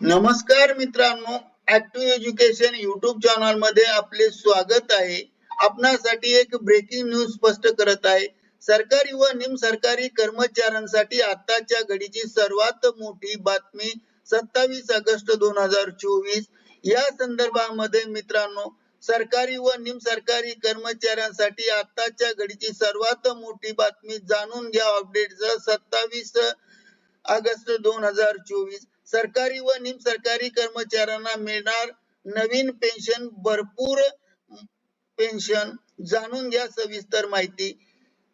नमस्कार मित्रांनो active education YouTube चॅनलमध्ये आपले स्वागत आहे. आपणासाठी एक ब्रेकिंग न्यूज स्पष्ट करत आहे. सरकारी व निम सरकारी कर्मचाऱ्यांसाठी आताच्या घडीची सर्वात मोठी बातमी सत्तावीस ऑगस्ट दोन हजार चोवीस. या संदर्भामध्ये मित्रांनो सरकारी व निम सरकारी कर्मचाऱ्यांसाठी आताच्या घडीची सर्वात मोठी बातमी जाणून घ्या. अपडेट सत्तावीस ऑगस्ट दोन हजार चोवीस. सरकारी व निम सरकारी कर्मचाऱ्यांना मिळणार नवीन पेन्शन भरपूर पेन्शन जाणून घ्या सविस्तर माहिती.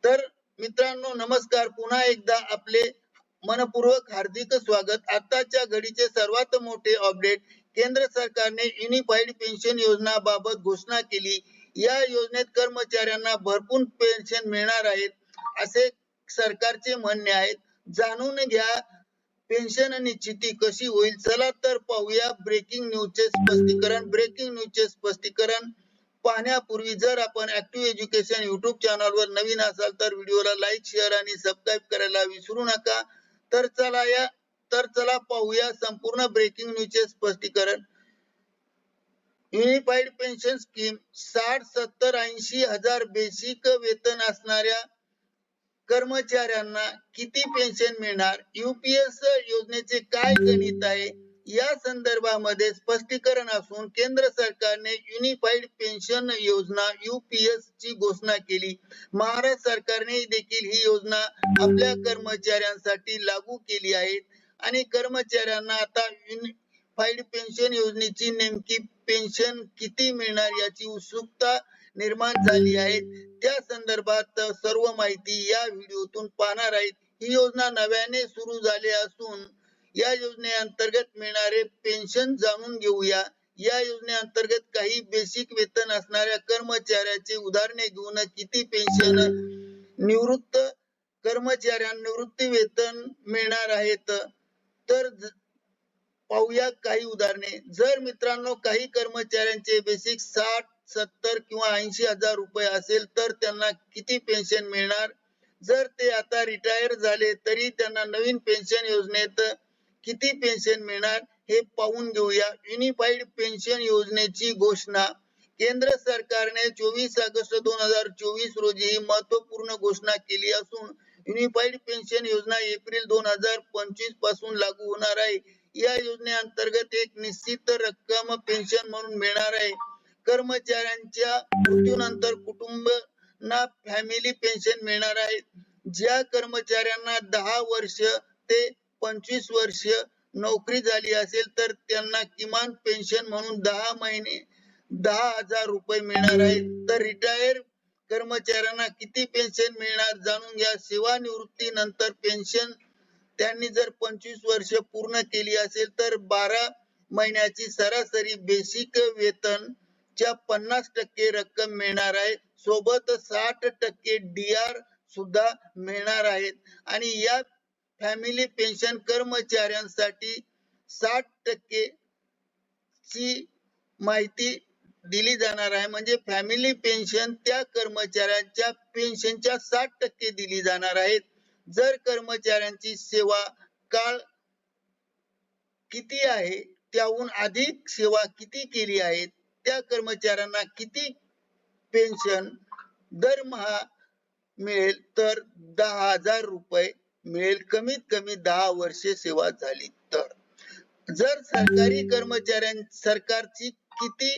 तर मित्रांनो नमस्कार. पुन्हा एकदा आपले मनपूर्वक हार्दिक स्वागत. आताच्या घडीचे सर्वात मोठे अपडेट केंद्र सरकारने युनिफाईड पेन्शन योजना बाबत घोषणा केली. या योजनेत कर्मचाऱ्यांना भरपूर पेन्शन मिळणार आहेत असे सरकारचे म्हणणे आहे जाणून घ्या पेन्शन निश्चिती कशी होईल? चला तर पाहूया ब्रेकिंग न्यूजचे स्पष्टीकरण. ब्रेकिंग न्यूजचे स्पष्टीकरण पाहण्यापूर्वी जर आपण ऍक्टिव्ह एज्युकेशन युट्यूब चॅनल वर नवीन असाल तर व्हिडिओला लाईक शेअर आणि सबस्क्राईब करायला विसरू नका. तर चला या तर चला पाहूया संपूर्ण ब्रेकिंग न्यूजचे स्पष्टीकरण. युनिफाईड पेन्शन स्कीम साठ सत्तर ऐंशी हजार बेसिक वेतन असणाऱ्या कर्मचाऱ्यांना किती पेन्शन मिळणार? युपीएस योजनेचे काय गणित आहे? या संदर्भामध्ये स्पष्टीकरण असून केंद्र सरकारने युनिफाईड पेन्शन योजना युपीएस ची घोषणा केली. महाराष्ट्र सरकारने देखील ही योजना आपल्या कर्मचाऱ्यांसाठी लागू केली आहे. आणि कर्मचाऱ्यांना आता युनिफाईड पेन्शन योजनेची नेमकी पेन्शन किती मिळणार याची उत्सुकता निर्माण झाली आहेत. त्या संदर्भात सर्व माहिती या व्हिडिओतून पाहणार आहेत. ही योजना नव्याने सुरू झाली असून या योजनेअंतर्गत मिळणारे पेन्शन जाणून घेऊया. या योजनेअंतर्गत काही बेसिक वेतन असणाऱ्या कर्मचाऱ्याचे उदाहरणे घेऊन किती पेन्शन निवृत्त कर्मचाऱ्यांना निवृत्ती वेतन मिळणार आहेत. तर पाहूया काही उदाहरणे. जर मित्रांनो काही कर्मचाऱ्यांचे बेसिक साठ सत्तर किंवा ऐंशी हजार रुपये असेल तर त्यांना किती पेन्शन मिळणार? जर ते आता रिटायर झाले तरी त्यांना नवीन पेन्शन योजनेत किती पेन्शन मिळणार हे पाहून घेऊया. युनिफाईड पेन्शन योजनेची घोषणा. केंद्र सरकारने चोवीस ऑगस्ट दोन हजार चोवीस रोजी ही महत्त्वपूर्ण घोषणा केली असून युनिफाईड पेन्शन योजना एप्रिल दोन हजार पंचवीसपासून लागू होणार आहे. या योजनेअंतर्गत एक निश्चित रक्कम पेन्शन म्हणून मिळणार आहे. कर्मचाऱ्यांच्या मृत्यूनंतर कुटुंबांना फॅमिली पेन्शन मिळणार आहे. ज्या कर्मचाऱ्यांना दहा वर्ष ते पंचवीस वर्ष नोकरी झाली असेल तर त्यांना किमान पेन्शन म्हणून दहा महिने दहा हजार रुपये मिळणार आहे. तर रिटायर कर्मचाऱ्यांना किती पेन्शन मिळणार जाणून घ्या. सेवानिवृत्ती नंतर पेन्शन त्यांनी जर पंचवीस वर्ष पूर्ण केली असेल तर बारा महिन्याची सरासरी बेसिक वेतन च्या पन्नास टक्के रक्कम मिळणार आहे. सोबत साठ टक्के डी आर सुद्धा मिळणार आहेत. आणि या फॅमिली पेन्शन कर्मचाऱ्यांसाठी साठ टक्के ची माहिती दिली जाणार आहे. म्हणजे फॅमिली पेन्शन त्या कर्मचाऱ्यांच्या पेन्शनच्या साठ टक्के दिली जाणार आहेत. जर कर्मचाऱ्यांची सेवा काळ किती आहे? त्याहून अधिक सेवा किती केली आहे त्या कर्मचाऱ्यांना किती पेन्शन दरमहा मिळेल? तर दहा हजार रुपये मिळेल. कमीत कमी दहा वर्षे सेवा झाली तर. जर सरकारी कर्मचाऱ्यां सरकारची किती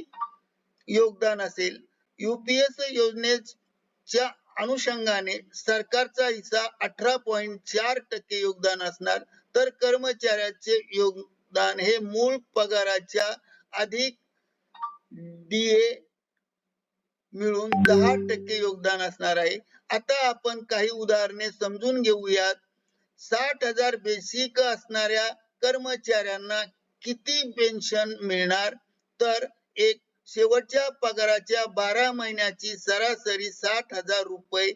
योगदान असेल? युपीएस योजनेच्या अनुषंगाने सरकारचा हिस्सा अठरा पॉइंट चार टक्के योगदान असणार. तर कर्मचाऱ्याचे योगदान हे मूळ पगाराच्या अधिक डीए मिळून दहा टक्के योगदान असणार आहे. आता आपण काही उदाहरणे समजून घेऊयात. साठ हजार बेसिक असणाऱ्या कर्मचाऱ्यांना किती पेन्शन मिळणार? तर एक शेवटच्या पगाराच्या बारा महिन्याची सरासरी साठ हजार रुपये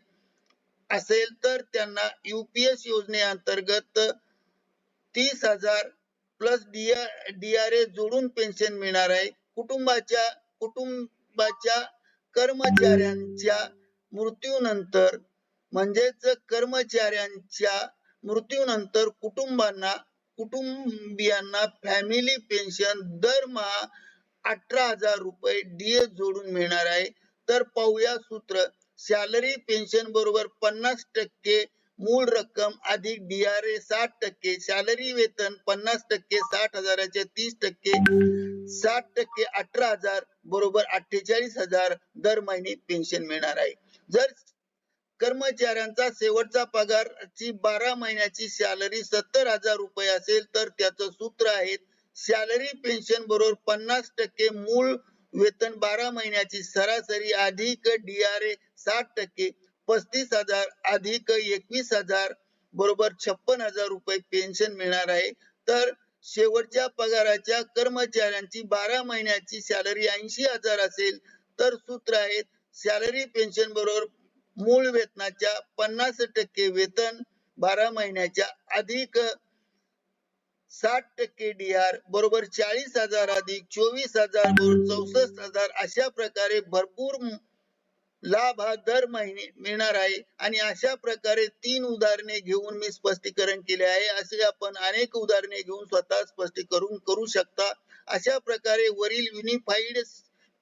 असेल तर त्यांना युपीएस योजनेअंतर्गत तीस हजार प्लस डीआरए जोडून पेन्शन मिळणार आहे. कुटुंबाच्या कुटुंबाच्या कर्मचाऱ्यांच्या मृत्यूनंतर म्हणजेच कर्मचाऱ्यांच्या मृत्यूनंतर कुटुंबांना कुटुंबियांना फॅमिली पेन्शन दरमहा अठरा हजार रुपये डीए जोडून मिळणार आहे. तर पाहूया सूत्र. सॅलरी पेन्शन बरोबर पन्नास टक्के मूळ रक्कम अधिक डीआरए साठ टक्के सॅलरी वेतन पन्नास टक्के साठ हजाराचे तीस टक्के साठ टक्के अठरा हजार बरोबर अठ्ठेचाळीस हजार दर महिने पेन्शन मिळणार आहे. जर कर्मचाऱ्यांचा शेवटचा पगार ची बारा महिन्याची सॅलरी सत्तर हजार रुपये असेल तर त्याचं सूत्र आहे सॅलरी पेन्शन बरोबर पन्नास टक्के मूळ वेतन बारा महिन्याची सरासरी अधिक डीआरए साठ टक्के पस्तीस हजार अधिक एकवीस हजार बरोबर छप्पन हजार रुपये पेन्शन मिळणार आहे. तर शेवटच्या पगाराच्या कर्मचाऱ्यांची बारा महिन्याची सॅलरी ऐंशी हजार असेल तर सूत्र आहेत सॅलरी पेन्शन बरोबर मूळ वेतनाच्या पन्नास टक्के वेतन बारा महिन्याच्या अधिक साठ टक्के डी आर बरोबर चाळीस हजार अधिक चोवीस हजार चौसष्ट हजार अशा प्रकारे भरपूर लाभ हा दर महिने मिळणार आहे. आणि अशा प्रकारे तीन उदाहरणे घेऊन मी स्पष्टीकरण केले आहे. असे आपण अनेक उदाहरणे घेऊन स्वतः स्पष्टीकरण करू शकता. अशा प्रकारे वरील युनिफाईड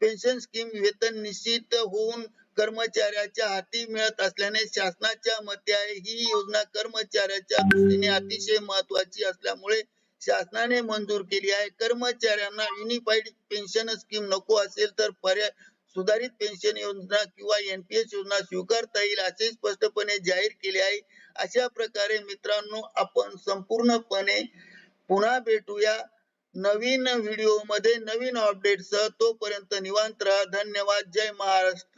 पेन्शन स्कीम वेतन निश्चित होऊन कर्मचाऱ्याच्या हाती मिळत असल्याने शासनाच्या मते आहे. ही योजना कर्मचाऱ्याच्या दृष्टीने अतिशय महत्वाची असल्यामुळे शासनाने मंजूर केली आहे. कर्मचाऱ्यांना युनिफाईड पेन्शन स्कीम नको असेल तर पर्याय सुधारित पेन्शन योजना किंवा एनपीएस योजना स्वीकारता येईल असे स्पष्टपणे जाहीर केले आहे. अशा प्रकारे मित्रांनो आपण संपूर्णपणे पुन्हा भेटूया नवीन व्हिडिओमध्ये नवीन अपडेट सह. तोपर्यंत निवांत राहा. धन्यवाद. जय महाराष्ट्र.